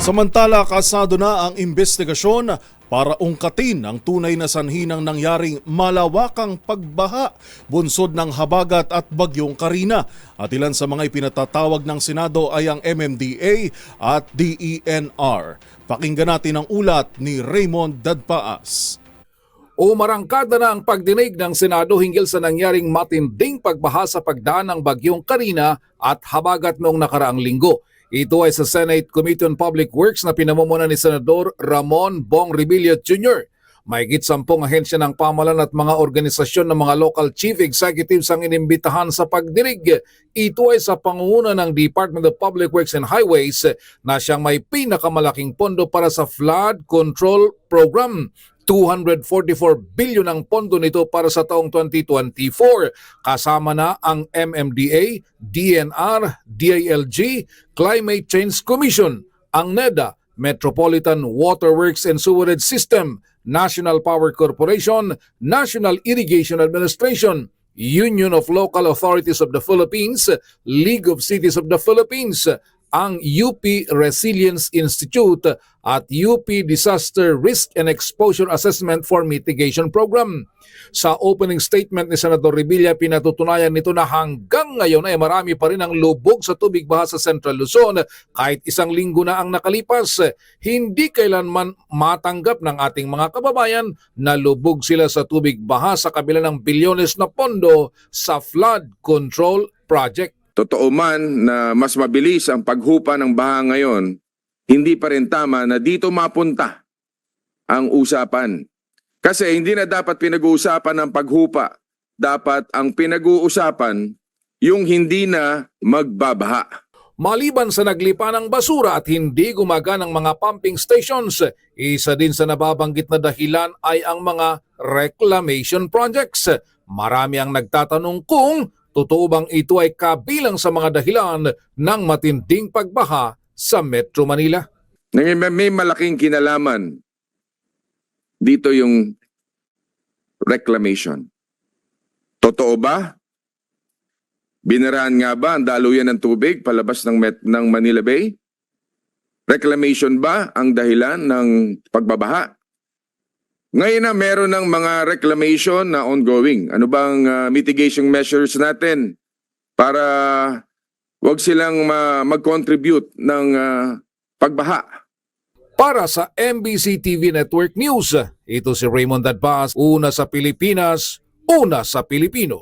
Samantala, kasado na ang investigasyon para ungkatin ang tunay na sanhi ng nangyaring malawakang pagbaha bunsod ng habagat at bagyong Karina. At ilan sa mga ipinatatawag ng Senado ay ang MMDA at DENR. Pakinggan natin ang ulat ni Raymond Dadpaas. Umarangkada na ang pagdinig ng Senado hinggil sa nangyaring matinding pagbaha sa pagdaan ng bagyong Karina at habagat noong nakaraang linggo. Ito ay sa Senate Committee on Public Works na pinamumuno ni Senador Ramon Bong Revilla Jr. Mahigit sampung ahensya ng pamalan at mga organisasyon ng mga local chief executives ang inimbitahan sa pagdinig. Ito ay sa pangunguna ng Department of Public Works and Highways na siyang may pinakamalaking pondo para sa flood control program. 244 billion ang pondo nito para sa taong 2024. Kasama na ang MMDA, DNR, DILG, Climate Change Commission, ang NEDA, Metropolitan Waterworks and Sewerage System, National Power Corporation, National Irrigation Administration, Union of Local Authorities of the Philippines, League of Cities of the Philippines, ang UP Resilience Institute at UP Disaster Risk and Exposure Assessment for Mitigation Program. Sa opening statement ni Senator Revilla, pinatutunayan nito na hanggang ngayon ay marami pa rin ang lubog sa tubig baha sa Central Luzon kahit isang linggo na ang nakalipas. Hindi kailanman matanggap ng ating mga kababayan na lubog sila sa tubig baha sa kabila ng bilyones na pondo sa flood control project. Totoo man na mas mabilis ang paghupa ng baha ngayon, hindi pa rin tama na dito mapunta ang usapan. Kasi hindi na dapat pinag-uusapan ang paghupa. Dapat ang pinag-uusapan yung hindi na magbabaha. Maliban sa naglipa ng basura at hindi gumaganang mga pumping stations, isa din sa nababanggit na dahilan ay ang mga reclamation projects. Marami ang nagtatanong kung totoo bang ito ay kabilang sa mga dahilan ng matinding pagbaha sa Metro Manila. May, malaking kinalaman dito yung reclamation. Totoo ba? Binaraan nga ba ang daluyan ng tubig palabas ng, Met, ng Manila Bay? Reclamation ba ang dahilan ng pagbabaha? Ngayon na meron ng mga reclamation na ongoing. Ano bang ah, mitigation measures natin para wag silang ma- mag-contribute ng ah, pagbaha? Para sa MBC TV Network News, ito si Raymond Dadbas, una sa Pilipinas, una sa Pilipino.